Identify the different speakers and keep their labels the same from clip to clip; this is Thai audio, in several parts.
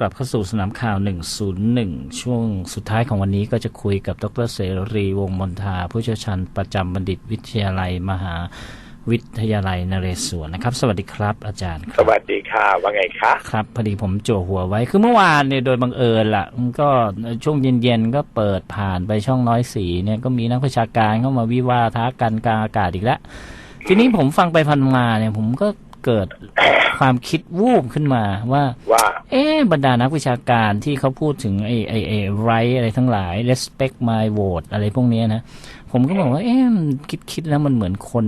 Speaker 1: กลับเข้าสู่สนามข่าว 101 ช่วงสุดท้ายของวันนี้ก็จะคุยกับดรเสรีวงศ์มนทา ผู้เชี่ยวชาญประจำบัณฑิตวิทยาลัยมหาวิทยาลัยนเรศวรนะครับ สวัสดีครับ อาจารย์ค
Speaker 2: ส
Speaker 1: รับ
Speaker 2: วัสดีค่ะ ว่าไงคะ
Speaker 1: ครับ พอดีผมจั่วหัวไว้ คือเมื่อวานเนี่ยโดยบังเอิญล่ะมันก็ช่วงเย็นๆ ก็เปิดผ่านไปช่องน้อยสีเนี่ย ก็มีนักวิชาการเข้ามาวิวาทะกันกลางอากาศอีกแล้ว ทีนี้ผมฟังไปพันมาเนี่ย ผมก็ เกิดความคิดวูบขึ้นมาว่า
Speaker 2: ว่า
Speaker 1: เอ๊ะบรรดานักวิชาการที่เขาพูดถึงไอ้ไอ้ไอ้ right อะไรทั้งหลาย respect my vote อะไรพวกเนี้ยนะ ผมก็บอกว่า เอ๊ะมันคิดคิดแล้วมันเหมือนคน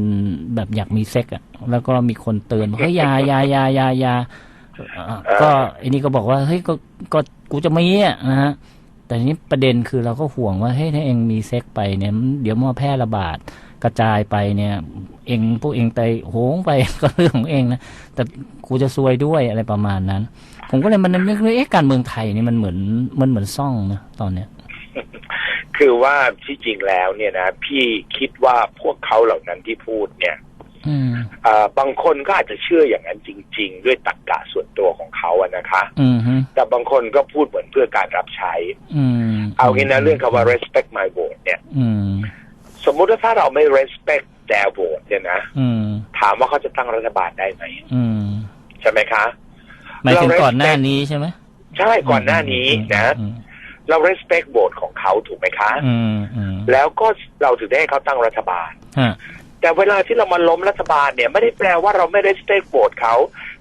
Speaker 1: แบบอยากมีเซ็กอะแล้วก็มีคนเตือนว่าเฮ้ยอยาอยาอยาอยาอยาเอ่อก็ไอ้นี่ก็บอกว่าเฮ้ยก็ก็กูจะมีอะนะฮะ แต่ทีนี้ประเด็นคือเราก็ห่วงว่าเฮ้ยถ้าเองมีเซ็กไปเนี่ยมันเดี๋ยวมันมาแพร่ระบาด กระจายไปเนี่ย เองพวกเองไปโหงไปก็เรื่องของเองนะแต่กูจะซวยด้วยอะไรประมาณนั้น ผมก็เลยมันนึกเลยเอ๊ะการเมืองไทยนี่มันเหมือนมันเหมือนซ่องนะตอนเนี้ย
Speaker 2: คือว่าที่จริงแล้วเนี่ยนะพี่คิดว่าพวกเขาเหล่านั้นที่พูดเนี่ย
Speaker 1: อืม
Speaker 2: เอ่อบางคนก็อาจจะเชื่ออย่างนั้นจริง ๆ ด้วยตรรกะส่วนตัวของเขาอะนะคะ
Speaker 1: อืมฮึ
Speaker 2: แต่บางคนก็พูดเหมือนเพื่อการรับใช้
Speaker 1: อืม
Speaker 2: เอางี้นะเรื่องคำว่า respect my vote เนี่ย
Speaker 1: อืม
Speaker 2: สมมุติว่าถ้าเราไม่ respect their vote เนี่ยนะ
Speaker 1: อืม
Speaker 2: ถามว่าเขาจะตั้งรัฐบาลได้ไหม
Speaker 1: อืม
Speaker 2: ใช่ไหมคะ
Speaker 1: หมายถึง
Speaker 2: เรา
Speaker 1: ก่อนหน้า
Speaker 2: respect
Speaker 1: นี้ใช่ไหม
Speaker 2: ใช่ก่อนหน้านี้นะ
Speaker 1: อืม
Speaker 2: เรา respect vote ของเขาถูกไหมคะ
Speaker 1: อืมอืม
Speaker 2: แล้วก็เราถึงได้ให้เขาตั้งรัฐบาล
Speaker 1: ฮะ
Speaker 2: แต่เวลาที่เรามาล้มรัฐบาลเนี่ย ไม่ได้แปลว่าเราไม่ respect โหวตเขา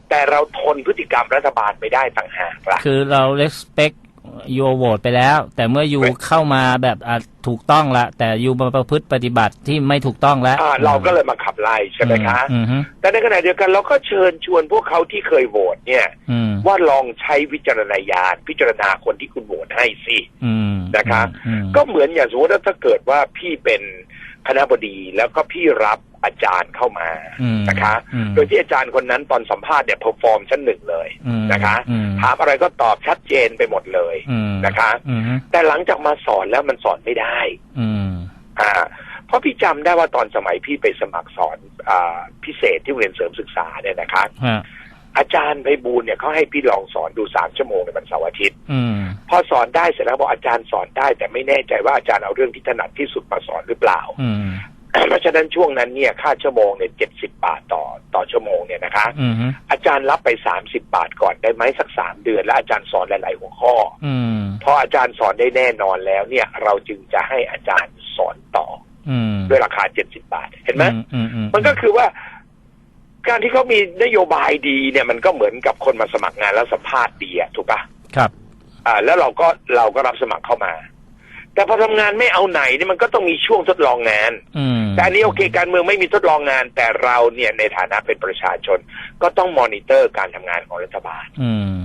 Speaker 2: แต่เราทนพฤติกรรมรัฐบาลไม่ได้ต่างหากล่ะ
Speaker 1: คือเรา respect your vote ไปแล้ว แต่เมื่อยู
Speaker 2: เว้ย
Speaker 1: เข้ามาแบบอะถูกต้องละแต่ยูมาประพฤติปฏิบัติที่ไม่ถูกต้องแล้ว
Speaker 2: อ่าเราก็เลยมาขับไล่ใช่ไหมคะ
Speaker 1: อืมฮึ
Speaker 2: แต่ในขณะเดียวกันเราก็เชิญชวนพวกเขาที่เคยโหวตเนี่ย
Speaker 1: อืม
Speaker 2: ว่าลองใช้วิจารณญาณพิจารณาคนที่คุณโหวตให้สิ
Speaker 1: อืม
Speaker 2: นะคะ
Speaker 1: อืม
Speaker 2: ก็เหมือนอย่างสมมติว่าถ้าเกิดว่าพี่เป็น คณะบดีแล้วก็พี่รับอาจารย์เข้ามา
Speaker 1: อืม
Speaker 2: นะคะ
Speaker 1: อืม
Speaker 2: โดยที่อาจารย์คนนั้นตอนสัมภาษณ์เนี่ยเพอร์ฟอร์มชั้นหนึ่งเลย
Speaker 1: อืม
Speaker 2: นะคะ
Speaker 1: อืม
Speaker 2: ถามอะไรก็ตอบชัดเจนไปหมดเลย
Speaker 1: อืม
Speaker 2: นะคะ
Speaker 1: อืมฮึ
Speaker 2: แต่หลังจากมาสอนแล้วมันสอนไม่ได้
Speaker 1: อืม
Speaker 2: อ่าเพราะพี่จำได้ว่าตอนสมัยพี่ไปสมัครสอนอ่าพิเศษที่โรงเรียนเสริมศึกษาเนี่ยนะคะ
Speaker 1: ฮะ
Speaker 2: อาจารย์ไพบูลย์เนี่ยเขาให้พี่ลองสอนดูสามชั่วโมงในวันเสาร์อาทิตย์
Speaker 1: อืม
Speaker 2: พอสอนได้เสร็จแล้วบอกอาจารย์สอนได้ แต่ไม่แน่ใจว่าอาจารย์เอาเรื่องที่ถนัดที่สุดมาสอนหรือเปล่า
Speaker 1: อืม
Speaker 2: เพราะฉะนั้นช่วงนั้นเนี่ยค่าชั่วโมงเนี่ยเจ็ดสิบาทต่อต่อชั่วโมงเนี่ยนะคะ
Speaker 1: อืมฮึ
Speaker 2: อาจารย์รับไปสามสิบาทก่อนได้ไหมสักสามเดือนแล้วอาจารย์สอนหลาย ๆ หัวข้อ
Speaker 1: อืม
Speaker 2: พออาจารย์สอนได้แน่นอนแล้ว เนี่ย เราจึงจะให้อาจารย์สอนต่อ
Speaker 1: อืม
Speaker 2: ด้วยราคาเจ็ดสิบาท เห็นไหม
Speaker 1: อือือื
Speaker 2: มันก็คือว่า การที่เขามีนโยบายดีเนี่ย มันก็เหมือนกับคนมาสมัครงานแล้วสัมภาษณ์ดีอะถูกปะ
Speaker 1: ครับ
Speaker 2: อ่า แล้วเราก็เราก็รับสมัครเข้ามา แต่พอทำงานไม่เอาไหนเนี่ยมันก็ต้องมีช่วงทดลองงาน
Speaker 1: อืม
Speaker 2: แต่อันนี้โอเค การเมืองไม่มีทดลองงาน แต่เราเนี่ยในฐานะเป็นประชาชน ก็ต้องมอนิเตอร์การทำงานของรัฐบาล
Speaker 1: อืม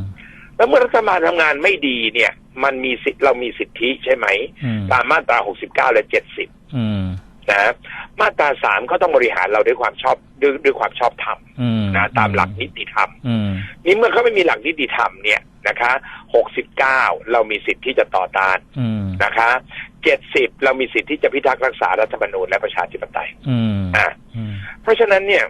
Speaker 2: แล้วเมื่อรัฐบาลทำงานไม่ดีเนี่ย มันมีสิทธิ์เรามีสิทธิใช่ไหม
Speaker 1: อืม
Speaker 2: ตามมาตรา69และ70
Speaker 1: อืม
Speaker 2: นะมาตรา3ก็ต้องบริหารเราด้วยความชอบด้วยด้วยความชอบธรรม
Speaker 1: อืม
Speaker 2: นะตามหลักนิติธรรม
Speaker 1: อืม
Speaker 2: นี่เมื่อเขาไม่มีหลักนิติธรรมเนี่ย นะคะ69เรามีสิทธิ์ที่จะต่อต้าน
Speaker 1: อืม
Speaker 2: นะคะ70เรามีสิทธิ์ที่จะพิทักษ์รักษารัฐธรรมนูญและประชาธิปไตย
Speaker 1: อืม
Speaker 2: อะ
Speaker 1: อืม
Speaker 2: เพราะฉะนั้นเนี่ย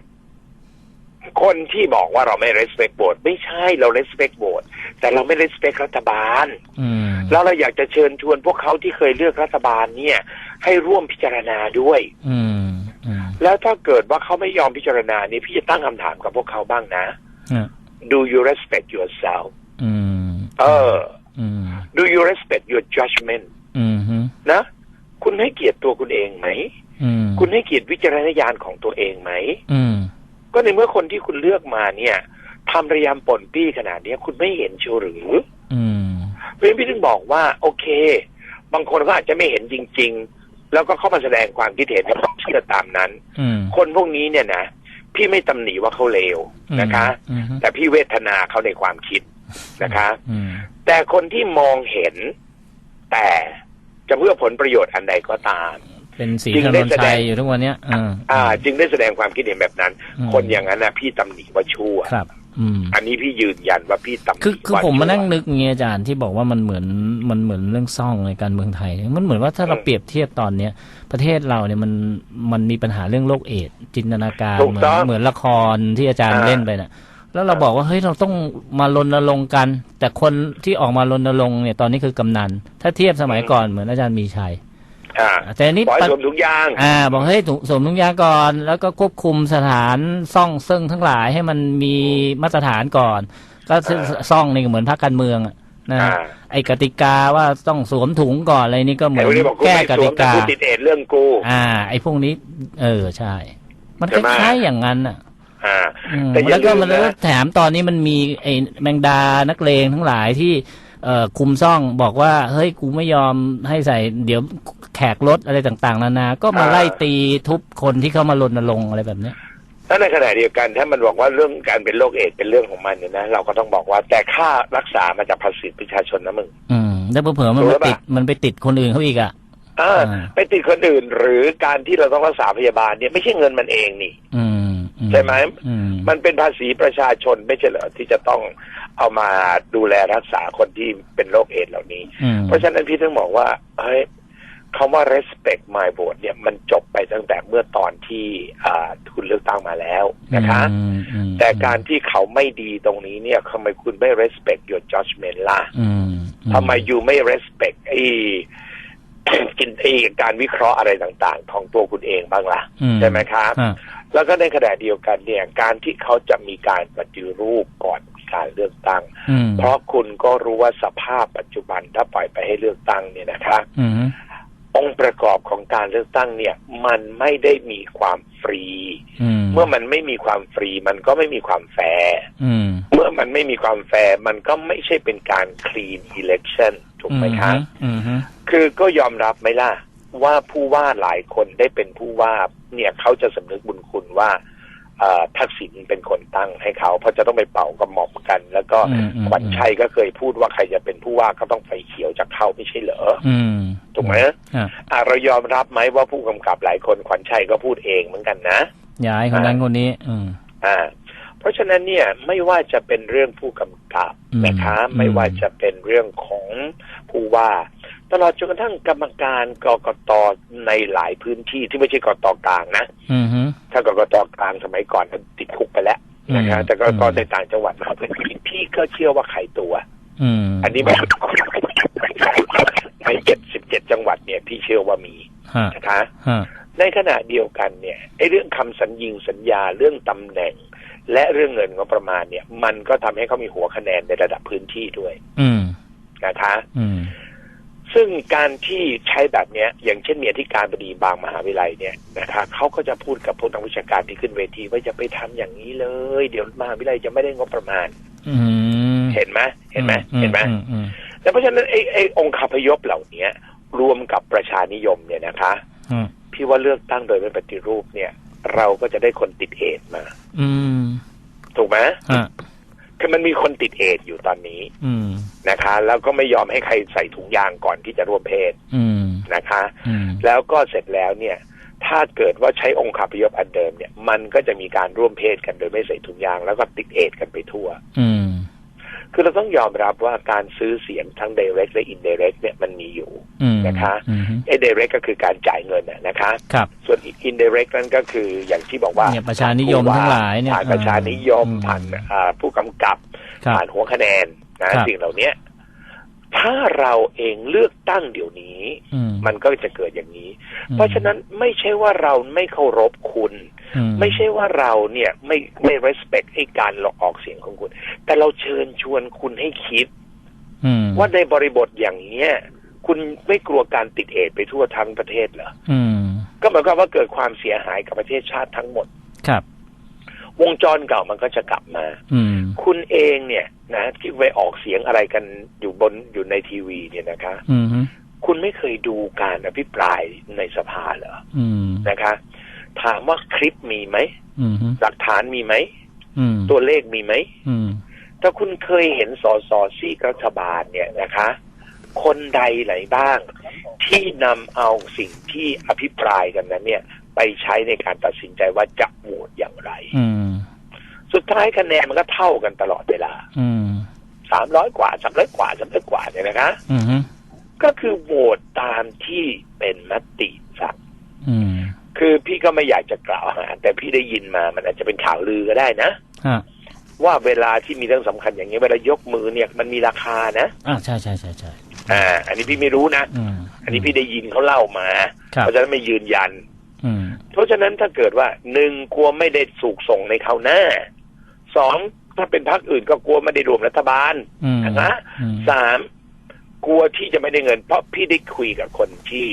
Speaker 2: คนที่บอกว่าเราไม่ respect vote ไม่ใช่เรา respect vote แต่เราไม่ respect รัฐบาล
Speaker 1: อืม
Speaker 2: แล้วเราอยากจะเชิญชวนพวกเขาที่เคยเลือกรัฐบาลเนี่ย ให้ร่วมพิจารณาด้วย
Speaker 1: อืมอืม
Speaker 2: แล้วถ้าเกิดว่าเขาไม่ยอมพิจารณานี่พี่จะตั้งคำถามกับพวกเขาบ้างนะ
Speaker 1: อะ
Speaker 2: Do you respect yourself
Speaker 1: อืม
Speaker 2: เออ
Speaker 1: อืม
Speaker 2: Do you respect your judgment
Speaker 1: อืมฮึ
Speaker 2: นะ คุณให้เกียรติตัวคุณเองไหม
Speaker 1: อืม
Speaker 2: คุณให้เกียรติวิจารณญาณของตัวเองไหม
Speaker 1: อืม
Speaker 2: ก็ในเมื่อคนที่คุณเลือกมาเนี่ยทำพยายามป่นปี้ขนาดเนี้ยคุณไม่เห็นเชียวหรือ
Speaker 1: อืม
Speaker 2: เพราะฉะนั้นพี่ถึงบอกว่า โอเค บางคนก็อาจจะไม่เห็นจริง ๆ แล้วก็เข้ามาแสดงความคิดเห็นแล้วก็เชื่อตามนั้น
Speaker 1: อืม
Speaker 2: คนพวกนี้เนี่ยนะพี่ไม่ตำหนิว่าเขาเลวนะคะ
Speaker 1: อืมฮึ
Speaker 2: แต่พี่เวทนาเขาในความคิด นะคะ
Speaker 1: อืม
Speaker 2: แต่คนที่มองเห็น แต่จะเพื่อผลประโยชน์อันใดก็ตาม
Speaker 1: เป็นสี
Speaker 2: จึง
Speaker 1: ถน
Speaker 2: ได้
Speaker 1: น
Speaker 2: แสด
Speaker 1: ชั
Speaker 2: ง
Speaker 1: ยอยู่ทุกวันเนี้ยอ่า
Speaker 2: อ่า จึงได้แสดงความคิดเห็นแบบนั้น
Speaker 1: อืม
Speaker 2: คนอย่างนั้นนะพี่ตำหนิว่าชั่ว
Speaker 1: ครับอืม
Speaker 2: อันนี้พี่ยืนยันว่าพี่ตำหนิ
Speaker 1: คือคือ
Speaker 2: ว่า
Speaker 1: ผมมานั่ง
Speaker 2: ชั่ว
Speaker 1: นึกอย่างเงี้ยอาจารย์ที่บอกว่ามันเหมือนมันเหมือนเรื่องซ่องในการเมืองไทย มันเหมือนว่าถ้าเรา
Speaker 2: อืม
Speaker 1: เปรียบเทียบตอนเนี้ย ประเทศเราเนี่ยมันมันมีปัญหาเรื่องโรคเอดส์จินตนาการ
Speaker 2: ถูก
Speaker 1: เหมือน
Speaker 2: ต้อง
Speaker 1: เหมือนละครที่อาจารย์
Speaker 2: อ่า
Speaker 1: เล่นไปน่ะ แล้วเราบอกว่าเฮ้ยเราต้องมารณรงค์กัน แต่คนที่ออกมารณรงค์เนี่ยตอนนี้คือกำนัน ถ้าเทียบสมัยก่อนเหมือนอาจารย์มีชัย
Speaker 2: อ่า
Speaker 1: แต่อันนี้
Speaker 2: ขอให้
Speaker 1: ปัจ
Speaker 2: สวมถุงยาง
Speaker 1: อ่า บอกเฮ้ยถุงสวมถุงยางก่อน แล้วก็ควบคุมสถานซ่องซึ่งทั้งหลายให้มันมีมาตรฐานก่อน ก็ซึ่ง
Speaker 2: อ่า
Speaker 1: ซ่องนี่ก็เหมือนพรรคการเมืองอะนะ
Speaker 2: อ่า
Speaker 1: ไอ้กติกาว่าต้องสวมถุงก่อนอะไรนี่ก็เหมื
Speaker 2: แต่
Speaker 1: อน
Speaker 2: วันนี้บอกกู
Speaker 1: แก้
Speaker 2: ไม่
Speaker 1: ก
Speaker 2: สว
Speaker 1: ติ
Speaker 2: มแต่
Speaker 1: กา
Speaker 2: กูติดเอดเรื่องกู
Speaker 1: อ่า ไอ้พวกนี้ เออใช่ มันค
Speaker 2: ใช่ไหม
Speaker 1: ล้ายๆอย่างนั้นอะ
Speaker 2: อ่า
Speaker 1: อืม
Speaker 2: แต่อย่า
Speaker 1: แล้วก็มัน
Speaker 2: ลืมนะ
Speaker 1: แล้วแถมตอนนี้มันมีไอ้แมงดานักเลงทั้งหลายที่เอ่อคุมซ่องบอกว่าเฮ้ยกูไม่ยอมให้ใส่เดี๋ยวแขกรถอะไรต่างๆ นานา ก็มาไล่ตีทุบคนที่เข้ามารณรงค์อะไรแบบเนี้ย
Speaker 2: ถ้าในขณะเดียวกันถ้ามันบอกว่าเรื่องการเป็นโรคเอดส์เป็นเรื่องของมันเนี่ยนะเราก็ต้องบอกว่าแต่ค่ารักษามาจากภาษีประชาชนนะมึง
Speaker 1: อืมแล้วเผื่อๆมัน
Speaker 2: รู้
Speaker 1: ไป
Speaker 2: หรือเป
Speaker 1: ติ
Speaker 2: ล่า
Speaker 1: ดมันไปติดคนอื่นเขาอีกอะ
Speaker 2: อ่า
Speaker 1: อ่า
Speaker 2: ไปติดคนอื่นหรือการที่เราต้องรักษาพยาบาลเนี่ยไม่ใช่เงินมันเองนี่
Speaker 1: อืมอื
Speaker 2: ใช่ไหม
Speaker 1: อืม
Speaker 2: มันเป็นภาษีประชาชนไม่ใช่เหรอที่จะต้องเอามาดูแลรักษาคนที่เป็นโรคเอดส์เหล่านี้
Speaker 1: อืม
Speaker 2: เพราะฉะนั้นพี่ต้องบอกว่าเฮ้ยคำว่า respect my vote เนี่ยมันจบไปตั้งแต่เมื่อตอนที่อ่าคุณเลือกตั้งมาแล้วนะคะ
Speaker 1: อืมอืม
Speaker 2: แต่การที่เขาไม่ดีตรงนี้เนี่ยทำไมคุณไม่ respect your judgment ล่ะ
Speaker 1: อืม
Speaker 2: ทำไม you ไม่ respect ไอ้กินไอ้การวิเคราะห์อะไรต่าง ๆ ของตัวคุณเองบ้างล่ะ
Speaker 1: อื
Speaker 2: ใช่ไหมครับ
Speaker 1: อ่า
Speaker 2: แล้วก็ในขณะเดียวกันเนี่ยการที่เขาจะมีการปฏิรูปก่อนการเลือกตั้ง
Speaker 1: อืม
Speaker 2: เพราะคุณก็รู้ว่าสภาพปัจจุบันถ้าปล่อยไปให้เลือกตั้งเนี่ยนะคะ
Speaker 1: อืม
Speaker 2: องค์ประกอบของการเลือกตั้งเนี่ย มันไม่ได้มีความฟรี
Speaker 1: อืม
Speaker 2: เมื่อมันไม่มีความฟรี มันก็ไม่มีความแฟร์
Speaker 1: อืม
Speaker 2: เมื่อมันไม่มีความแฟร์มันก็ไม่ใช่เป็นการ clean election ถูกไหมครับ
Speaker 1: อืมอืม
Speaker 2: คือก็ยอมรับไหมล่ะ ว่าผู้ว่าหลายคนได้เป็นผู้ว่าเนี่ยเขาจะสำนึกบุญคุณว่าเอ่อทักษิณเป็นคนตั้งให้เขา เพราะจะต้องไปเป่ากระหม่อมกัน แล้วก็
Speaker 1: อืมอืม
Speaker 2: ขวัญชัยก็เคยพูดว่าใครจะเป็นผู้ว่าก็ต้องไฟเขียวจากเขาไม่ใช่เหรอ
Speaker 1: อืม
Speaker 2: ถูกไหม
Speaker 1: อะ
Speaker 2: อะเรายอมรับไหมว่าผู้กำกับหลายคนขวัญชัยก็พูดเองเหมือนกันนะ
Speaker 1: ย้ายคนนั้นคนนี้ อืม
Speaker 2: อ่า เพราะฉะนั้นเนี่ยไม่ว่าจะเป็นเรื่องผู้กำกับ
Speaker 1: อืม
Speaker 2: นะคะ
Speaker 1: อืม
Speaker 2: ไม่ว่าจะเป็นเรื่องของผู้ว่า ตลอดจนกระทั่งกรรมการกกตในหลายพื้นที่ที่ไม่ใช่กกตกลางนะ
Speaker 1: อืมฮึ
Speaker 2: ถ้ากกตกลางสมัยก่อนติดคุกไปแล้วนะคะ
Speaker 1: อืม
Speaker 2: แต่กกต
Speaker 1: อืม
Speaker 2: ในต่างจังหวัดมาเป็นที่พี่ก็เชื่อว่าใครตัว
Speaker 1: อืม
Speaker 2: อันนี้ไม่ในเจ็ดสิบเจ็ดจังหวัดเนี่ย พี่เชื่อว่ามี
Speaker 1: ฮะ
Speaker 2: นะคะ
Speaker 1: ฮะ
Speaker 2: ในขณะเดียวกันเนี่ยไอ้เรื่องคำสัญญิงสัญญาเรื่องตำแหน่ง และเรื่องเงินงบประมาณเนี่ย มันก็ทำให้เขามีหัวคะแนนในระดับพื้นที่ด้วย
Speaker 1: อืม
Speaker 2: นะคะ
Speaker 1: อืม
Speaker 2: ซึ่งการที่ใช้แบบเนี้ย อย่างเช่นเมียที่การบดีบางมหาวิทยาลัยเนี่ยนะคะเขาก็จะพูดกับพวกนักวิชาการที่ขึ้นเวทีว่าจะไปทำอย่างนี้เลย เดี๋ยวมหาวิทยาลัยจะไม่ได้งบประมาณ
Speaker 1: อืม
Speaker 2: เห็นไหมเห็นไหมเห็นไหม
Speaker 1: อือืม
Speaker 2: แล้วเพราะฉะนั้นไอ้ไอ้องค์คาพยพเหล่านี้รวมกับประชานิยมเนี่ยนะคะ
Speaker 1: อืม
Speaker 2: พี่ว่าเลือกตั้งโดยไม่ปฏิรูปเนี่ย เราก็จะได้คนติดเอดส์มา
Speaker 1: อืม
Speaker 2: ถูกไหม
Speaker 1: ฮะ
Speaker 2: คือมันมีคนติดเอดส์อยู่ตอนนี้
Speaker 1: อืม
Speaker 2: นะคะ แล้วก็ไม่ยอมให้ใครใส่ถุงยางก่อนที่จะร่วมเพศ
Speaker 1: อืม
Speaker 2: นะคะ
Speaker 1: อืม
Speaker 2: แล้วก็เสร็จแล้วเนี่ย ถ้าเกิดว่าใช้องค์คาพยพอันเดิมเนี่ย มันก็จะมีการร่วมเพศกันโดยไม่ใส่ถุงยางแล้วก็ติดเอดส์กันไปทั่ว
Speaker 1: อืม
Speaker 2: คือเราต้องยอมรับว่าการซื้อเสียงทั้ง direct และ indirect เนี่ยมันมีอยู่
Speaker 1: อืม
Speaker 2: นะคะ
Speaker 1: อืม
Speaker 2: ไอ้ direct ก็คือการจ่ายเงินน่ะนะคะ
Speaker 1: ครับ
Speaker 2: ส่วน indirect นั่นก็คืออย่างที่บอกว่า
Speaker 1: เนี่ยประชานิยมทั้งหลายเนี่ย
Speaker 2: ผ่านประชานิยม
Speaker 1: อืม
Speaker 2: ผ่านอ่าผู้กำกับ
Speaker 1: ครับ
Speaker 2: ผ่านหัวคะแนนนะครับสิ่งเหล่าเนี้ยถ้าเราเองเลือกตั้งเดี๋ยวนี้
Speaker 1: อืม
Speaker 2: มันก็จะเกิดอย่างนี้ เพราะฉะนั้นไม่ใช่ว่าเราไม่เคารพคุณ
Speaker 1: อื
Speaker 2: ไม่ใช่ว่าเราเนี่ยไม่ไม่ respect ให้การหลอกออกเสียงของคุณ แต่เราเชิญชวนคุณให้คิด
Speaker 1: อืม
Speaker 2: ว่าในบริบทอย่างเนี้ยคุณไม่กลัวการติดเอดส์ไปทั่วทั้งประเทศเหรอ
Speaker 1: อืม
Speaker 2: ก็หมายความว่าเกิดความเสียหายกับประเทศชาติทั้งหมด
Speaker 1: ครับ
Speaker 2: วงจรเก่ามันก็จะกลับมา
Speaker 1: อืม
Speaker 2: คุณเองเนี่ยนะที่ไปออกเสียงอะไรกันอยู่บนอยู่ในทีวีเนี่ยนะคะ
Speaker 1: อืม
Speaker 2: คุณไม่เคยดูการอภิปรายในสภาเหรอ
Speaker 1: อืม
Speaker 2: นะคะ ถามว่าคลิปมีไหม
Speaker 1: อืม
Speaker 2: หลักฐานมีไหม
Speaker 1: อืม
Speaker 2: ตัวเลขมีไหม
Speaker 1: อืม
Speaker 2: ถ้าคุณเคยเห็นสอสอซีกรัฐบาลเนี่ยนะคะ คนใดไหนบ้าง ที่นำเอาสิ่งที่อภิปรายกันนั้น เนี่ย ไปใช้ในการตัดสินใจว่าจะโหวตอย่างไร
Speaker 1: อืม
Speaker 2: สุดท้ายคะแนนมันก็เท่ากันตลอดเวลา
Speaker 1: อืม
Speaker 2: สามร้อยกว่าสามร้อยกว่าสามร้อยกว่าเนี่ยนะคะ
Speaker 1: อืม
Speaker 2: ก็คือโหวตตามที่เป็นมติสั่ง
Speaker 1: อืม
Speaker 2: คือพี่ก็ไม่อยากจะกล่าวหา แต่พี่ได้ยินมามันอาจจะเป็นข่าวลือก็ได้นะ
Speaker 1: ฮะ
Speaker 2: ว่าเวลาที่มีเรื่องสำคัญอย่างนี้ยเวลายกมือเนี่ยมันมีราคานะ
Speaker 1: อ่าใช่ใช่ใช่ใช่
Speaker 2: อ่า อันนี้พี่ไม่รู้นะ
Speaker 1: อืม
Speaker 2: อันนี้พี่ได้ยินเขาเล่ามา
Speaker 1: ครับ
Speaker 2: เพราะฉะนั้นไม่ยืนยัน
Speaker 1: อืม
Speaker 2: เพราะฉะนั้นถ้าเกิดว่าหนึ่งกลัวไม่ได้สูกส่งในเขาวหน้าสองถ้าเป็นพรรคอื่นก็กลัวไม่ได้รวมรัฐบาล
Speaker 1: อืม
Speaker 2: นะ
Speaker 1: อืม
Speaker 2: สาม กลัวที่จะไม่ได้เงิน เพราะพี่ได้คุยกับคนที่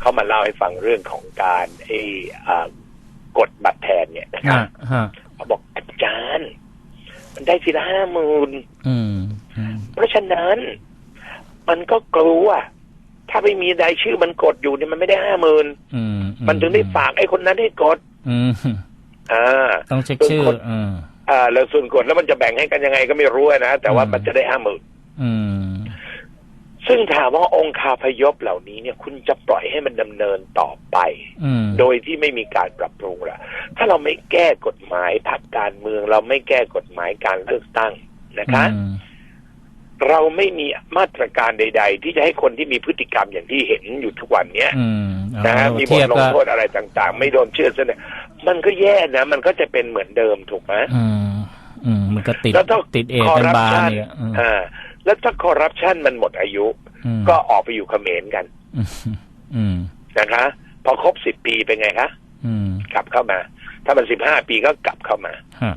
Speaker 2: เขามาเล่าให้ฟังเรื่องของการไอ้อ่ากดบัตรแทนเนี่ยนะครั
Speaker 1: ฮะ
Speaker 2: บ
Speaker 1: ฮะ
Speaker 2: เขาบอกอาจารย์ มันได้ทีละห้าหมื่น
Speaker 1: อืมอืม
Speaker 2: เพราะฉะนั้น มันก็กลัวถ้าไม่มีรายชื่อมันกดอยู่เนี่ยมันไม่ได้ห้าหมื่น
Speaker 1: อืม
Speaker 2: มันถึงได้ฝากไอ้คนนั้นให้กด
Speaker 1: อืม
Speaker 2: อ่า
Speaker 1: ต้องเช็คชื่ออืม
Speaker 2: อ่าแล้วส่วนกดแล้วมันจะแบ่งให้กันยังไงก็ไม่รู้นะ แต่ว่า
Speaker 1: อืม
Speaker 2: มันจะได้ห้าหมื่น
Speaker 1: อืม
Speaker 2: ซึ่งถามว่าองค์คาพยพเหล่านี้เนี่ยคุณจะปล่อยให้มันดำเนินต่อไป
Speaker 1: อืม
Speaker 2: โดยที่ไม่มีการปรับปรุงละถ้าเราไม่แก้กฎหมายพรรคการเมือง เราไม่แก้กฎหมายการเลือกตั้งนะคะ
Speaker 1: อืม
Speaker 2: เราไม่มีมาตรการใด ๆ ที่จะให้คนที่มีพฤติกรรมอย่างที่เห็นอยู่ทุกวันเนี้ย
Speaker 1: อืม
Speaker 2: นะฮะ
Speaker 1: เอา
Speaker 2: มีบ
Speaker 1: เที
Speaker 2: ท
Speaker 1: ยบ
Speaker 2: ลง
Speaker 1: ก็
Speaker 2: โทษอะไรต่าง ๆ ไม่โดนเชื่อดซะเนี่ยมันก็แย่นะ มันก็จะเป็นเหมือนเดิมถูกไหม
Speaker 1: อืมอืมมันก็ติด
Speaker 2: แล้วถ้า
Speaker 1: ติดเอกันบานเนี่ยอืม
Speaker 2: อ่า แล้วถ้าคอร์รัปชันมันหมดอายุ
Speaker 1: อืม
Speaker 2: ก็ออกไปอยู่เขมรกัน
Speaker 1: อืมอืม
Speaker 2: นะคะ พอครบสิบปีเป็นไงคะ
Speaker 1: อืม
Speaker 2: กลับเข้ามา ถ้ามันสิบห้าปีก็กลับเข้ามา
Speaker 1: ฮะ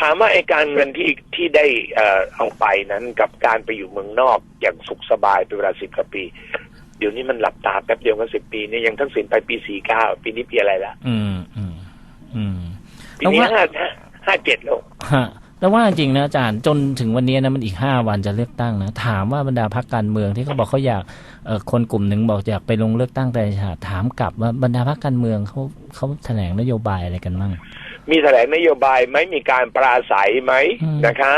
Speaker 2: ถามว่าไอ้การเงินที่ที่ได้เอ่อเอาไปนั้นกับการไปอยู่เมืองนอกอย่างสุขสบายเป็นเวลาสิบกว่าปี เดี๋ยวนี้มันหลับตาแป๊บเดียวก็สิบปีเนี่ยยังทั้งสินไปปีสี่เก้าปีนี้ปีอะไรละ
Speaker 1: อืมอืมอืม
Speaker 2: ปีนี้
Speaker 1: แล้วว่า
Speaker 2: ห้าห้าเจ็ดแล้ว
Speaker 1: ฮะ แล้วว่าจริงนะอาจารย์จนถึงวันนี้นะมันอีกห้าวันจะเลือกตั้งนะถามว่าบรรดาพรรคการเมืองที่เขาบอกเขาอยากเอ่อคนกลุ่มหนึ่งบอกอยากไปลงเลือกตั้งแต่ชาติถามกลับว่าบรรดาพรรคการเมืองเขาเขาแถลงนโยบายอะไรกันบ้าง
Speaker 2: มีแถลงนโยบายไหมมีการปราศัยไหม
Speaker 1: อืม
Speaker 2: นะคะ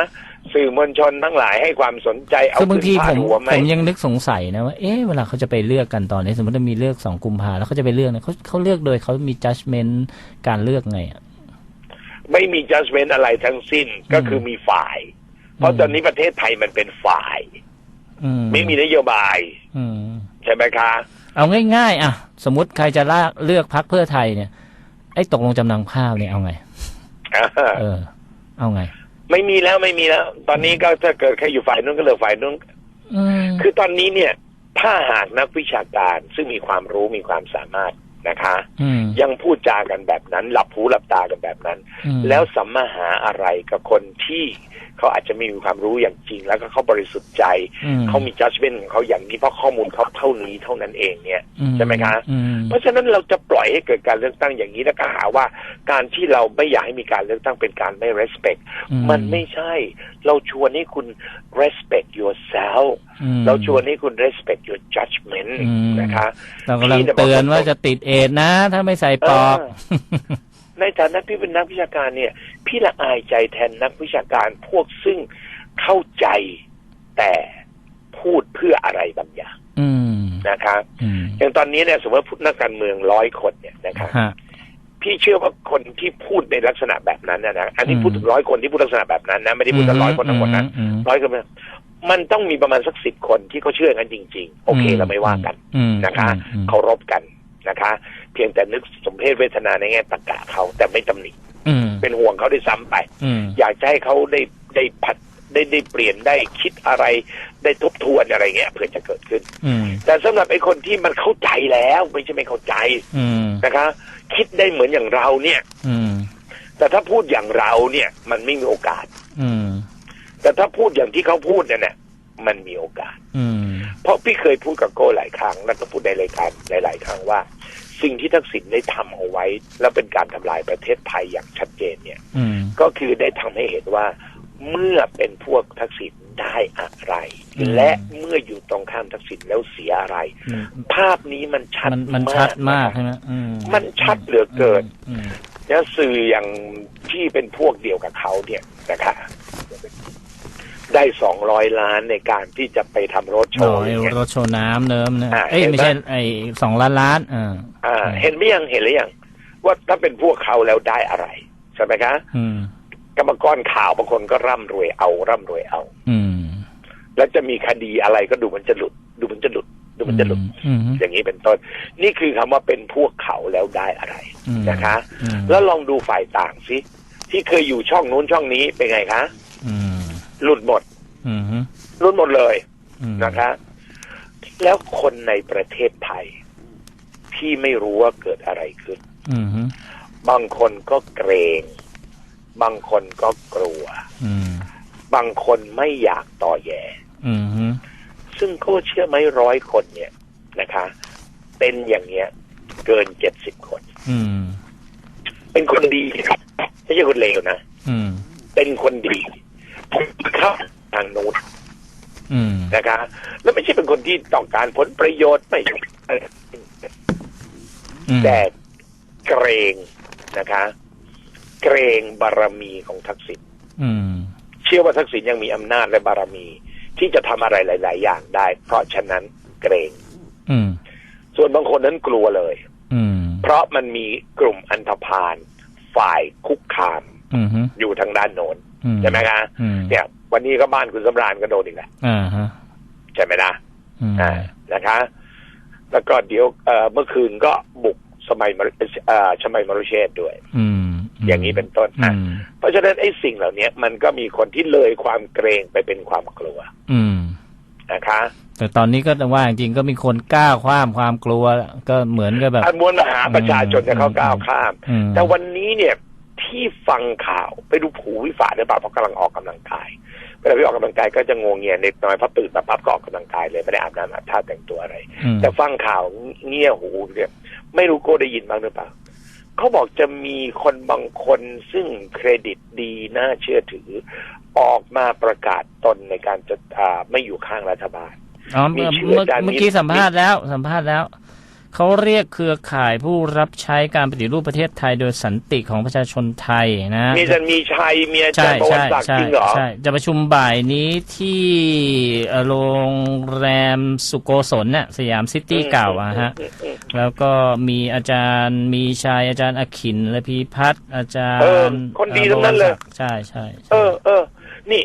Speaker 2: สื่อมวลชนทั้งหลายให้ความสนใจเอา
Speaker 1: คือบางที
Speaker 2: ขึ้น
Speaker 1: ผ
Speaker 2: พามดหัวไหม
Speaker 1: ผมยังนึกสงสัยนะว่าเอ๊ะเวลาเขาจะไปเลือกกันตอนนี้สมมติว่ามีเลือกสองกุมภาแล้วเขาจะไปเลือกเนี่ยเขาเขาเลือกโดยเขามี judgment การเลือกไงอะ
Speaker 2: ไม่มี judgment อะไรทั้งสิ้นก็คือมีฝ่าย เพราะตอนนี้ประเทศไทยมันเป็นฝ่าย
Speaker 1: อืม
Speaker 2: ไม่มีนโยบาย
Speaker 1: อืม
Speaker 2: ใช่ไหมคะ
Speaker 1: เอาง่ายๆอะ สมมติใครจะลากเลือกพักเพื่อไทยเนี่ย ไอ้ตกลงจำนำข้าวเนี่ยเอาไงเออ เอาไง
Speaker 2: ไม่มีแล้วไม่มีแล้ว ตอนนี้ก็ถ้าเกิดใครอยู่ฝ่ายนู้นก็เลือกฝ่ายนู้น
Speaker 1: อืม
Speaker 2: คือตอนนี้เนี่ย ถ้าหากนักวิชาการซึ่งมีความรู้มีความสามารถ นะคะ
Speaker 1: อืม
Speaker 2: ยังพูดจากันแบบนั้น หลับหูหลับตากันแบบนั้น
Speaker 1: อืม
Speaker 2: แล้วสัมมาหาอะไรกับคนที่เขาอาจจะไม่มีความรู้อย่างจริง แล้วก็เขาบริสุทธิ์ใจ
Speaker 1: อื
Speaker 2: เขามี judgment ของเขาอย่างนี้เพราะข้อมูลเขาเท่านี้เท่านั้นเองเนี่ย
Speaker 1: อื
Speaker 2: ใช่ไหมคะ
Speaker 1: อืม
Speaker 2: เพราะฉะนั้นเราจะปล่อยให้เกิดการเลือกตั้งอย่างนี้แล้วก็หาว่าการที่เราไม่อยากให้มีการเลือกตั้งเป็นการไม่ respect
Speaker 1: อื
Speaker 2: มันไม่ใช่ เราชวนให้คุณ respect yourself
Speaker 1: อืม
Speaker 2: เราชวนให้คุณ respect your judgment
Speaker 1: อืม
Speaker 2: นะคะ
Speaker 1: เรากำลังเตือนว่าจะติดเอดส์นะ ถ้าไม่ใส่ปลอก
Speaker 2: เออในฐานะพี่เป็นนักวิชาการเนี่ย พี่ละอายใจแทนนักวิชาการพวกซึ่งเข้าใจแต่พูดเพื่ออะไรบางอย่าง
Speaker 1: อืม
Speaker 2: นะคะ
Speaker 1: อืม
Speaker 2: อย่างตอนนี้เนี่ยสมมติว่านักการเมืองร้อยคนเนี่ยนะคะ
Speaker 1: ฮะ
Speaker 2: พี่เชื่อว่าคนที่พูดในลักษณะแบบนั้นนะนะอันนี้
Speaker 1: อืม
Speaker 2: พูดถึงร้อยคนที่พูดลักษณะแบบนั้นนะไม่ได้พูดถึงร้อยคนทั้งหมดนะ
Speaker 1: อืม
Speaker 2: ร้อยคนนะ มันต้องมีประมาณสักสิบคนที่เขาเชื่อกันจริง ๆ โอเคเราไม่ว่ากัน
Speaker 1: อืม
Speaker 2: นะคะ
Speaker 1: อืม
Speaker 2: เคารพกันนะคะ เพียงแต่นึกสมเพศเวทนาในแง่ตรรกะเขาแต่ไม่ตำหนิ
Speaker 1: อืม
Speaker 2: เป็นห่วงเขาได้วยซ้ำไป
Speaker 1: อืม
Speaker 2: อยากจะให้เขาได้ได้ผัดได้ได้เปลี่ยนได้คิดอะไร ได้ทบทวนอะไรเงี้ยเพื่อจะเกิดขึ้น
Speaker 1: อืม
Speaker 2: แต่สำหรับไอ้คนที่มันเข้าใจแล้วไม่ใช่ไม่เข้าใจ
Speaker 1: อืม
Speaker 2: นะคะ คิดได้เหมือนอย่างเราเนี่ย
Speaker 1: อืม
Speaker 2: แต่ถ้าพูดอย่างเราเนี่ย มันไม่มีโอกาส
Speaker 1: อืม
Speaker 2: แต่ถ้าพูดอย่างที่เขาพูดเนี่ยนะมันมีโอกาส
Speaker 1: อืม
Speaker 2: เพราะพี่เคยพูดกับโก้หลายครั้ง แล้วก็พูดในรายการหลาย ๆ ครั้งว่า สิ่งที่ทักษิณได้ทำเอาไว้ แล้วเป็นการทำลายประเทศไทยอย่างชัดเจนเนี่ย
Speaker 1: อืม
Speaker 2: ก็คือได้ทำให้เห็นว่า เมื่อเป็นพวกทักษิณได้อะไร
Speaker 1: อืม
Speaker 2: และเมื่ออยู่ตรงข้ามทักษิณแล้วเสียอะไร
Speaker 1: มัน
Speaker 2: ภาพนี้มันชัด
Speaker 1: มันมันชัดมาก
Speaker 2: นะ
Speaker 1: ใช่ไหมอืม
Speaker 2: มันชัดเหลือเกิน
Speaker 1: อืม
Speaker 2: แล้วสื่ออย่างที่เป็นพวกเดียวกับเขาเนี่ยนะคะ ได้สองร้อยล้านในการที่จะไปทำรถโช
Speaker 1: โอ้
Speaker 2: ว์
Speaker 1: ย
Speaker 2: อย่างเงี้ย
Speaker 1: รถโชว์น้ำเนิมนะ
Speaker 2: อ่า
Speaker 1: เอ้ย
Speaker 2: เห็น
Speaker 1: ไม่
Speaker 2: ปะ
Speaker 1: ใช่ไอ้สองล้านล้านอ่า
Speaker 2: อ่า
Speaker 1: อืม
Speaker 2: เห็นไหมยังเห็นหรือยังว่าถ้าเป็นพวกเขาแล้วได้อะไรใช่ไหมคะ
Speaker 1: อืม
Speaker 2: กรรมกรข่าวบางคนก็ร่ำรวยเอาร่ำรวยเอา
Speaker 1: อืม
Speaker 2: แล้วจะมีคดีอะไรก็ดูมันจะหลุด ดูมันจะหลุด ดูมันจะหลุด
Speaker 1: อืม
Speaker 2: อย่างนี้เป็นต้น นี่คือคำว่าเป็นพวกเขาแล้วได้อะไร
Speaker 1: อืม
Speaker 2: นะคะ
Speaker 1: อืม
Speaker 2: แล้วลองดูฝ่ายต่างสิที่เคยอยู่ช่องนู้นช่องนี้เป็นไงคะ หลุดหมด
Speaker 1: อืมฮึ
Speaker 2: หลุดหมดเลย
Speaker 1: อืม
Speaker 2: นะคะแล้วคนในประเทศไทย ที่ไม่รู้ว่าเกิดอะไรขึ้น
Speaker 1: อืมฮึ
Speaker 2: บางคนก็เกรง บางคนก็กลัว
Speaker 1: อืม
Speaker 2: บางคนไม่อยากต่อแย่
Speaker 1: อืมฮึ
Speaker 2: ซึ่งก็เชื่อไหมร้อยคนเนี่ยนะคะ เป็นอย่างเนี้ย เกินเจ็ดสิบคน
Speaker 1: อืม
Speaker 2: เป็นคนดีครับไม่ใช่คนเลวนะ
Speaker 1: อืม
Speaker 2: เป็นคนดี เข้าทางนู้น
Speaker 1: อืม
Speaker 2: นะคะแล้วไม่ใช่เป็นคนที่ต้องการผลประโยชน์ไม่
Speaker 1: อืม
Speaker 2: แต่เกรงนะคะ เกรงบารมีของทักษิณ
Speaker 1: อืม
Speaker 2: เชื่อว่าทักษิณยังมีอำนาจและบารมี ที่จะทำอะไรหลาย ๆ อย่างได้ เพราะฉะนั้นเกรง
Speaker 1: อืม
Speaker 2: ส่วนบางคนนั้นกลัวเลย
Speaker 1: อืม
Speaker 2: เพราะมันมีกลุ่มอันธพาลฝ่ายคุกคาม
Speaker 1: อืมฮึ
Speaker 2: อยู่ทางด้านโน้น
Speaker 1: อืม
Speaker 2: ใช่ไหมคะ
Speaker 1: อืม
Speaker 2: เนี่ย วันนี้ก็บ้านคุณสำราญก็โดนอีกแล้ว
Speaker 1: อ่าฮะ
Speaker 2: ใช่ไหมนะ
Speaker 1: อืม
Speaker 2: อ่านะคะ แล้วก็เดี๋ยวเอ่อเมื่อคืนก็บุกสมัยมรเอ่อชมัยมรุเชษฐ์ด้วย
Speaker 1: อืม
Speaker 2: อย่างนี้เป็นต้น
Speaker 1: อื
Speaker 2: อะ
Speaker 1: ม
Speaker 2: เพราะฉะนั้นไอ้สิ่งเหล่านี้มันก็มีคนที่เลยความเกรงไปเป็นความกลัว
Speaker 1: อืม
Speaker 2: นะคะ
Speaker 1: แต่ตอนนี้ก็ว่าจริงๆก็มีคนกล้าความความกลัว ก็เหมือนกับแบบ
Speaker 2: อันมวลมหาประชาชนจะเขาก้าวข้าม
Speaker 1: อืม
Speaker 2: แต่วันนี้เนี่ย ที่ฟังข่าวไปดูผูวิฝาหรือเปล่าเพราะกำลังออกกำลังกายเวลาพี่ออกกำลังกายก็จะงวงเงียเล็กน้อยเพราะตื่นมาปั๊บก็ออกกำลังกายเลยไม่ได้อาบน้ำอาบท่าแต่งตัวอะไร
Speaker 1: อืม
Speaker 2: แต่ฟังข่าวเงี่ยหูเนี่ยไม่รู้โก้ได้ยินบ้างหรือเปล่าเขาบอกจะมีคนบางคนซึ่งเครดิตดีน่าเชื่อถือ ออกมาประกาศตนในการจะอ่าไม่อยู่ข้างรัฐบาล
Speaker 1: อ๋อ
Speaker 2: มี
Speaker 1: เมื่อ
Speaker 2: ชื่อ
Speaker 1: เมื่อ
Speaker 2: อาจารย์
Speaker 1: เมื่อกี้
Speaker 2: นิด
Speaker 1: สัมภาษณ์แล้วสัมภาษณ์แล้ว เขาเรียกเครือข่ายผู้รับใช้การปฏิรูปประเทศไทยโดยสันติของประชาชนไทยนะ
Speaker 2: มีอาจารย์มีชัยมีอาจา
Speaker 1: ใช่
Speaker 2: รย์ประวั
Speaker 1: ใช่
Speaker 2: ติศักดิ์
Speaker 1: ใช่
Speaker 2: จริงเหรอ
Speaker 1: ใช่จะประชุมบ่ายนี้ที่เอ่อโรงแรมสุโกศลน่ะสยามซิตี้เก่าอะฮะ
Speaker 2: อืมอืม
Speaker 1: แล้วก็มีอาจารย์มีชายอาจารย์อขินและพีพัฒน์อาจาร
Speaker 2: เออ
Speaker 1: ย์
Speaker 2: คนดีทั้งนั้นเลย
Speaker 1: ใช่ใช่
Speaker 2: เอ
Speaker 1: ใช่
Speaker 2: อเออนี่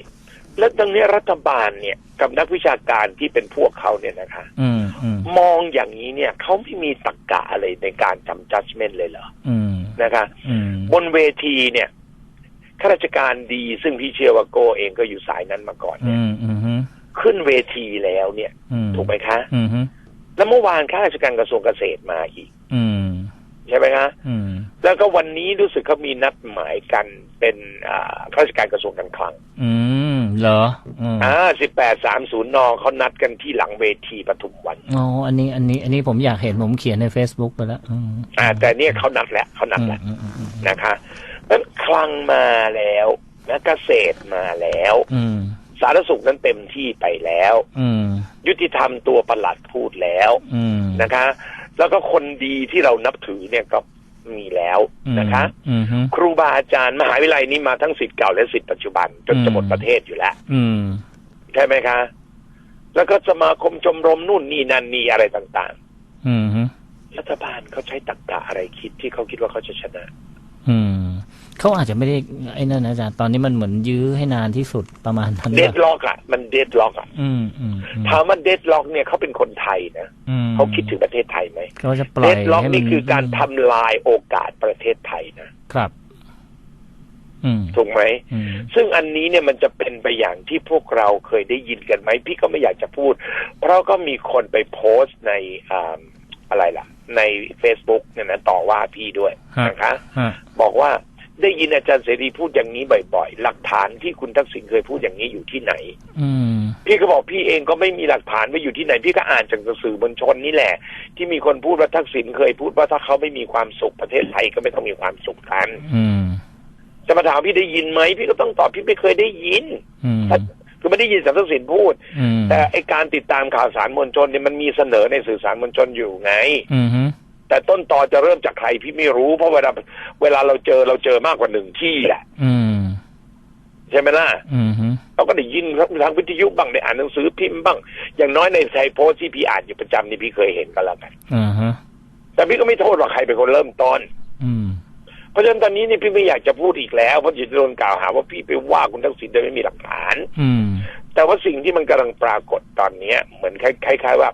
Speaker 2: แล้วตรงนี้รัฐบาลเนี่ยกับนักวิชาการที่เป็นพวกเขาเนี่ยนะคะ
Speaker 1: อืมอืม
Speaker 2: มองอย่างนี้เนี่ยเขาไม่มีตรรกะอะไรในการทำ judgment เลยเหรอ
Speaker 1: อืม
Speaker 2: นะคะ
Speaker 1: อืม
Speaker 2: บนเวทีเนี่ยข้าราชการดีซึ่งพี่เชื่อว่าโกเองก็อยู่สายนั้นมาก่อนเนี่
Speaker 1: อื
Speaker 2: ย
Speaker 1: มอืมฮึ
Speaker 2: ขึ้นเวทีแล้วเนี่ย
Speaker 1: อืม
Speaker 2: ถูกไหมคะ
Speaker 1: อืมฮึ
Speaker 2: แล้วเมื่อวานข้าราชการกระทรวงเกษตรมาอีก
Speaker 1: อืม
Speaker 2: ใช่ไหมคะ
Speaker 1: อืม
Speaker 2: แล้วก็วันนี้รู้สึกเขามีนัดหมายกันเป็นอ่าข้าราชการกระทรวงการคลัง
Speaker 1: อืม เหรออืม
Speaker 2: อ่าสิบแปดสามศูนย์นเขานัดกันที่หลังเวทีปทุมวัน
Speaker 1: อ๋ออันนี้อันนี้อันนี้ผมอยากเห็นผมเขียนใน Facebook ไปแล้วอืม
Speaker 2: อ่า แต่เนี่ยเขานัดแล้วเขานัดแล้ว
Speaker 1: อืมอืมอืม
Speaker 2: นะคะนั้นคลังมาแล้วนะเกษตรมาแล้ว
Speaker 1: อืม
Speaker 2: สาธารณสุขนั้นเต็มที่ไปแล้ว
Speaker 1: อืม
Speaker 2: ยุติธรรมตัวประหลัดพูดแล้ว
Speaker 1: อืม
Speaker 2: นะคะ แล้วก็คนดีที่เรานับถือเนี่ยก็ มีแล้วนะคะ
Speaker 1: อืมฮึ
Speaker 2: ครูบาอาจารย์มหาวิทยาลัยนี้มาทั้งสิทธิ์เก่าและสิทธิ์ปัจจุบันจนจะหมด
Speaker 1: อืม
Speaker 2: ประเทศอยู่แล้ว
Speaker 1: อืม
Speaker 2: ใช่ไหมคะ แล้วก็สมาคมชมรมนู่นนี่นั่นนี่อะไรต่าง
Speaker 1: อืมฮึ
Speaker 2: ๆรัฐบาลเขาใช้ตรรกะอะไรคิดที่เขาคิดว่าเขาจะชนะ
Speaker 1: อืม เขาอาจจะไม่ได้ไอ้นั่นนะอาจารย์ตอนนี้มันเหมือนยื้อให้นานที่สุดประมาณนั้น
Speaker 2: เดด
Speaker 1: ปะ
Speaker 2: ล็อกอะมันเดดล็อกอะ
Speaker 1: อืมอืมอืม
Speaker 2: ถามว่าเดดล็อกเนี่ยเขาเป็นคนไทยนะ
Speaker 1: อืม
Speaker 2: เขาคิดถึงประเทศไทยไหม
Speaker 1: เขาจะปล่
Speaker 2: เด
Speaker 1: อย
Speaker 2: ดล็อก
Speaker 1: ให้มั
Speaker 2: นี่คือการทำลายโอกาสประเทศไทยนะ
Speaker 1: ครับอืม
Speaker 2: ถูกไหม
Speaker 1: อืม
Speaker 2: ซึ่งอันนี้เนี่ยมันจะเป็นไปอย่างที่พวกเราเคยได้ยินกันไหม พี่ก็ไม่อยากจะพูด เพราะก็มีคนไปโพสต์ในอ่าอะไรล่ะ ใน Facebook เนี่ยนะต่อว่าพี่ด้วย
Speaker 1: ฮะ
Speaker 2: นะคะ
Speaker 1: ฮะ
Speaker 2: บอกว่า ได้ยินอาจารย์เสรีพูดอย่างนี้บ่อยๆ หลักฐานที่คุณทักษิณเคยพูดอย่างนี้อยู่ที่ไหน
Speaker 1: อืม
Speaker 2: พี่ก็บอกพี่เองก็ไม่มีหลักฐานว่าอยู่ที่ไหน พี่ก็อ่านจากสื่อมวลชนนี่แหละ ที่มีคนพูดว่าทักษิณเคยพูดว่าถ้าเขาไม่มีความสุขประเทศไทยก็ไม่ต้องมีความสุขกัน
Speaker 1: อืม
Speaker 2: จะมาถามพี่ได้ยินไหมพี่ก็ต้องตอบพี่ไม่เคยได้ยิน
Speaker 1: อืม
Speaker 2: คือไม่ได้ยินสำทักษิณพูด
Speaker 1: อืม
Speaker 2: แต่ไอการติดตามข่าวสารมวลชนเนี่ยมันมีเสนอในสื่อสารมวลชนอยู่ไง
Speaker 1: อืมฮึ
Speaker 2: แต่ต้นตอจะเริ่มจากใครพี่ไม่รู้ เพราะเวลาเวลาเราเจอเราเจอมากกว่าหนึ่งที่แหละ
Speaker 1: อืม
Speaker 2: ใช่ไหมล่ะ
Speaker 1: อืมฮึ
Speaker 2: เราก็ได้ยินทางวิทยุบ้างได้อ่านหนังสือพิมพ์บ้าง อย่างน้อยในไทยโพสต์ที่พี่อ่านอยู่ประจำนี่พี่เคยเห็นก็แล้วกัน
Speaker 1: อ่าฮะ
Speaker 2: แต่พี่ก็ไม่โทษว่าใครเป็นคนเริ่มต้น
Speaker 1: อืม
Speaker 2: เพราะฉะนั้นตอนนี้นี่พี่ไม่อยากจะพูดอีกแล้วเพราะจะโดนกล่าวหาว่าพี่ไปว่าคุณทักษิณโดยไม่มีหลักฐาน
Speaker 1: อืม
Speaker 2: แต่ว่าสิ่งที่มันกำลังปรากฏตอนเนี้ย เหมือนคล้ายๆว่า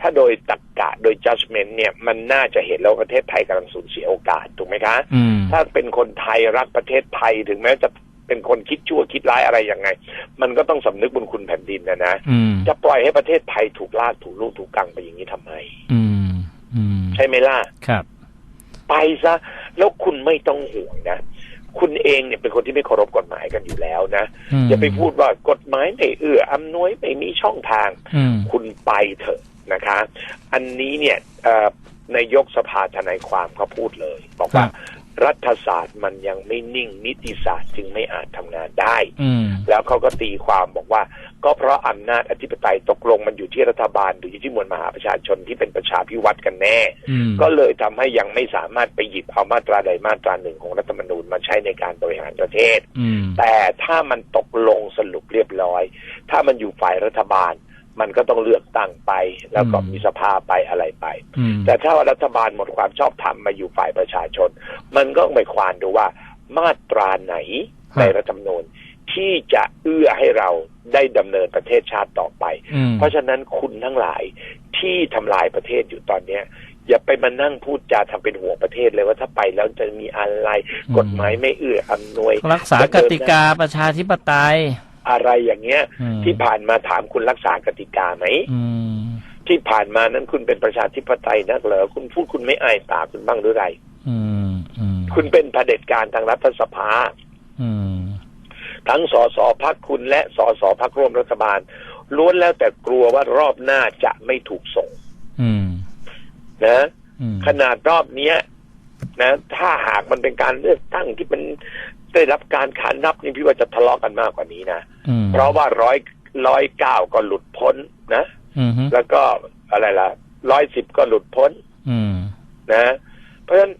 Speaker 2: ถ้าโดยตรรกะโดย judgment เนี่ยมันน่าจะเห็นแล้ววาประเทศไทยกำลังสูญเสียโอกาสถูกไหมคะ
Speaker 1: อืม
Speaker 2: ถ้าเป็นคนไทยรักประเทศไทยถึงแม้จะเป็นคนคิดชั่วคิดร้ายอะไรยังไง มันก็ต้องสำนึกบุญคุณแผ่นดินนะนะ
Speaker 1: อืม
Speaker 2: จะปล่อยให้ประเทศไทยถูกลากถูกลูกถูกกังไปอย่างนี้ทำไม
Speaker 1: อืมอืม
Speaker 2: ใช่ไหมล่ะ
Speaker 1: ครับ
Speaker 2: ไปซะแล้วคุณไม่ต้องห่วงนะคุณเองเนี่ยเป็นคนที่ไม่เคารพกฎหมายกันอยู่แล้วนะ
Speaker 1: ม
Speaker 2: อย่าไปพูดว่ากฎหมายไม่เอื้ออำนวยไม่มีช่องทาง
Speaker 1: อืม
Speaker 2: คุณไปเถอะ นะคะอันนี้เนี่ยเอ่อนายกสภาทนายความเขาพูดเลย บอกว่ารัฐศาสตร์มันยังไม่นิ่งนิติศาสตร์จึงไม่อาจทำงานได้
Speaker 1: อืม
Speaker 2: แล้วเขาก็ตีความบอกว่า ก็เพราะอำนาจอธิปไตยตกลงมันอยู่ที่รัฐบาลหรืออยู่ที่มวลมหาประชาชนที่เป็นประชาพิวัตรกันแน่
Speaker 1: อืม
Speaker 2: ก็เลยทำให้ยังไม่สามารถไปหยิบเอามาตราใดมาตราหนึ่งของรัฐธรรมนูญมาใช้ในการบริหารประเทศ
Speaker 1: อืม
Speaker 2: แต่ถ้ามันตกลงสรุปเรียบร้อย ถ้ามันอยู่ฝ่ายรัฐบาล มันก็ต้องเลือกตั้งไป แล้วก็
Speaker 1: อืม
Speaker 2: มีสภาไปอะไรไป
Speaker 1: อืม
Speaker 2: แต่ถ้าว่ารัฐบาลหมดความชอบธรรมมาอยู่ฝ่ายประชาชน มันก็ไปควานดูว่ามาตราไหนในรัฐธรรมนูญที่จะเอื้อให้เราได้ดำเนินประเทศชาติต่อไป
Speaker 1: อืม
Speaker 2: เพราะฉะนั้นคุณทั้งหลายที่ทำลายประเทศอยู่ตอนเนี้ยอย่าไปมานั่งพูดจาทำเป็นห่วงประเทศเลยว่าถ้าไปแล้วจะมีอะไร
Speaker 1: อืม
Speaker 2: กฎหมายไม่เอื้ออำนวย
Speaker 1: รักษากติกาประชาธิปไตย
Speaker 2: อะไรอย่างเงี้ย
Speaker 1: อืม
Speaker 2: ที่ผ่านมาถามคุณรักษากติกาไหม
Speaker 1: อืม
Speaker 2: ที่ผ่านมานั้นคุณเป็นประชาธิปไตยนักเหรอคุณพูดคุณไม่อายตาคุณบ้างหรือไร
Speaker 1: อืมอืม
Speaker 2: คุณเป็นเผด็จการทางรัฐสภา
Speaker 1: อืม
Speaker 2: ทั้งสสพักคุณและสสพักร่วมรัฐบาล ล้วนแล้วแต่กลัวว่ารอบหน้าจะไม่ถูกส่ง
Speaker 1: อืม
Speaker 2: นะ
Speaker 1: อืม
Speaker 2: ขนาดรอบเนี้ยนะถ้าหากมันเป็นการเลือกตั้งที่เป็น ได้รับการขานนับนี่พี่ว่าจะทะเลาะกันมากกว่านี้นะ
Speaker 1: อืม
Speaker 2: เพราะว่าร้อยร้อยเก้าก็หลุดพ้นนะ
Speaker 1: อืม
Speaker 2: แล้วก็อะไรล่ะร้อยสิบก็หลุดพ้น
Speaker 1: อืม
Speaker 2: นะ เพราะฉะนั้น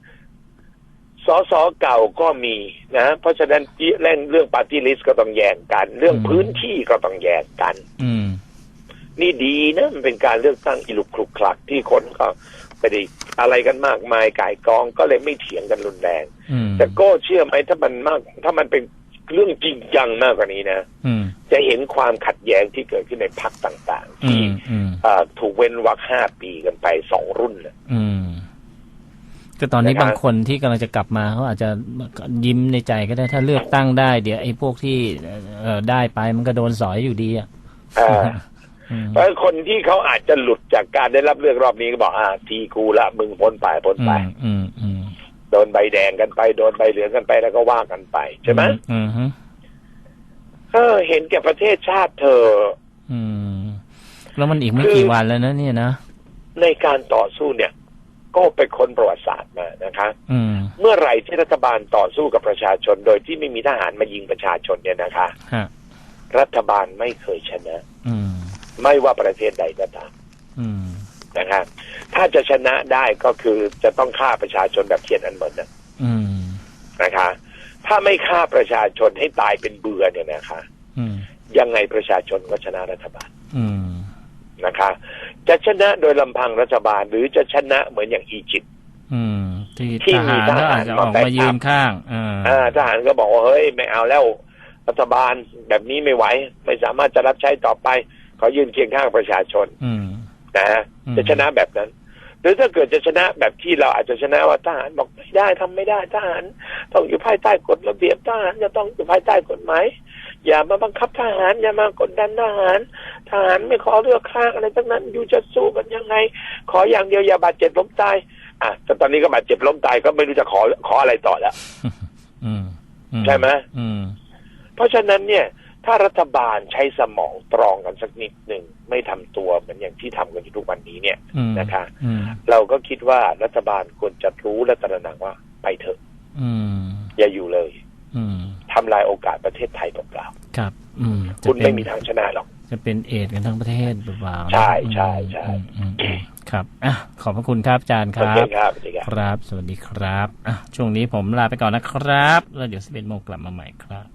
Speaker 2: สสเก่าก็มีนะ เพราะฉะนั้นเรื่องเรื่องปาร์ตี้ลิสก็ต้องแย่งกัน เรื่อง
Speaker 1: อืม
Speaker 2: พื้นที่ก็ต้องแย่งกัน
Speaker 1: อืม
Speaker 2: นี่ดีนะมันเป็นการเลือกตั้งอิลุกคลุกคลักที่คนก็ ไม่ได้อะไรกันมากมายก่ายกองก็เลยไม่เถียงกันรุนแรง
Speaker 1: อืม
Speaker 2: แต่โก็เชื่อไหมถ้ามันมาก ถ้ามันเป็นเรื่องจริงจังมากกว่านี้นะ
Speaker 1: อืม
Speaker 2: จะเห็นความขัดแย้งที่เกิดขึ้นในพรรคต่างๆ
Speaker 1: อื
Speaker 2: ที่
Speaker 1: มอืม
Speaker 2: เอ่อถูกเว้นวรรคห้าปีกันไปสองรุ่นน่ะ
Speaker 1: อืมก็ตอนนี้
Speaker 2: นะครับ
Speaker 1: บางคนที่กำลังจะกลับมาเขาอาจจะยิ้มในใจก็ได้ถ้าเลือกตั้งได้ เดี๋ยวไอ้พวกที่เอ่อได้ไปมันก็โดนสอยอยู่ดีอะ
Speaker 2: อ่า
Speaker 1: อืม
Speaker 2: เพราะคนที่เขาอาจจะหลุดจากการได้รับเลือกรอบนี้ก็บอกอ่าทีกูละมึงพ้นไปพ้น
Speaker 1: อื
Speaker 2: ไป
Speaker 1: มอืมอืม
Speaker 2: โดนใบแดงกันไป โดนใบเหลืองกันไปแล้วก็ว่ากันไปใช่ไหม
Speaker 1: อืมฮึ
Speaker 2: เออ เห็นแก่ประเทศชาติเธอ
Speaker 1: อืมแล้วมันอีกไม่
Speaker 2: คือ
Speaker 1: กี่วันแล้วนะเนี่ยนะ
Speaker 2: ในการต่อสู้เนี่ย ก็ไปค้นประวัติศาสตร์มานะคะ
Speaker 1: อืม
Speaker 2: เมื่อไหร่ที่รัฐบาลต่อสู้กับประชาชน โดยที่ไม่มีทหารมายิงประชาชนเนี่ยนะคะ
Speaker 1: ฮะ
Speaker 2: รัฐบาลไม่เคยชนะ
Speaker 1: อืม
Speaker 2: ไม่ว่าประเทศใดก็ตาม
Speaker 1: อืม
Speaker 2: นะคะถ้าจะชนะได้ก็คือจะต้องฆ่าประชาชนแบบเทียนอันเหมินนะ
Speaker 1: อืม
Speaker 2: นะคะ ถ้าไม่ฆ่าประชาชนให้ตายเป็นเบื่อเนี่ยนะคะ
Speaker 1: อืม
Speaker 2: ยังไงประชาชนก็ชนะรัฐบาล
Speaker 1: อืม
Speaker 2: นะคะ จะชนะโดยลำพังรัฐบาล หรือจะชนะเหมือนอย่างอียิปต์
Speaker 1: อืมที่
Speaker 2: ที่
Speaker 1: ท
Speaker 2: มี
Speaker 1: หารก็อาจจะออก
Speaker 2: ทหารมา
Speaker 1: มายืน
Speaker 2: แบ็กอัพ
Speaker 1: ข้างอ่า
Speaker 2: อ่าทหารก็บอกว่าเฮ้ยไม่เอาแล้ว รัฐบาลแบบนี้ไม่ไหว ไม่สามารถจะรับใช้ต่อไป ขอยืนเคียงข้างประชาชน
Speaker 1: อืม
Speaker 2: นะฮะ
Speaker 1: อืม
Speaker 2: จะชนะแบบนั้น หรือถ้าเกิดจะชนะแบบที่เราอาจจะชนะว่าทหารบอกไม่ได้ทำไม่ได้ทหารต้องอยู่ภายใต้กฎระเบียบทหารจะต้องอยู่ภายใต้กฎหมายอย่ามาบังคับทหารอย่ามากดดันทหาร ทหารไม่ขอเลือกข้างอะไรทั้งนั้นอยู่จะสู้กันยังไง ขออย่างเดียวอย่าบาดเจ็บล้มตายอะแต่ตอนนี้ก็บาดเจ็บล้มตายก็ไม่รู้จะขอขออะไรต่อแล้ว
Speaker 1: อืมอื
Speaker 2: ใช่ไหม
Speaker 1: อืม
Speaker 2: เพราะฉะนั้นเนี่ย ถ้ารัฐบาลใช้สมองตรองกันสักนิดหนึ่งไม่ทำตัวเหมือนอย่างที่ทำกันอยู่ทุกวันนี้เนี่ย
Speaker 1: อืม
Speaker 2: นะคะ
Speaker 1: อืม
Speaker 2: เราก็คิดว่ารัฐบาลควรจะรู้และตระหนักว่าไปเถอะ
Speaker 1: อืม
Speaker 2: อย่าอยู่เลย
Speaker 1: อืม
Speaker 2: ทำลายโอกาสประเทศไทยเปล่า
Speaker 1: ครับ อืม
Speaker 2: ๆ
Speaker 1: จะ
Speaker 2: คุณ
Speaker 1: เป็น
Speaker 2: ไม่มีทางชนะหรอก
Speaker 1: จะเป็นเอดส์กันทั้งประเทศหรือเปล่า
Speaker 2: ใช่ใช่ใช่
Speaker 1: อืมอืมอืมครับอะขอบพระคุณครับอาจารย์ค
Speaker 2: โอ
Speaker 1: รั
Speaker 2: เค
Speaker 1: บ
Speaker 2: ครับสวัสดีครับ
Speaker 1: ครับ สวัสดีครับอะช่วงนี้ผมลาไปก่อนนะครับ แล้วเดี๋ยวสิบเอ็ดโมงกลับมาใหม่ครับ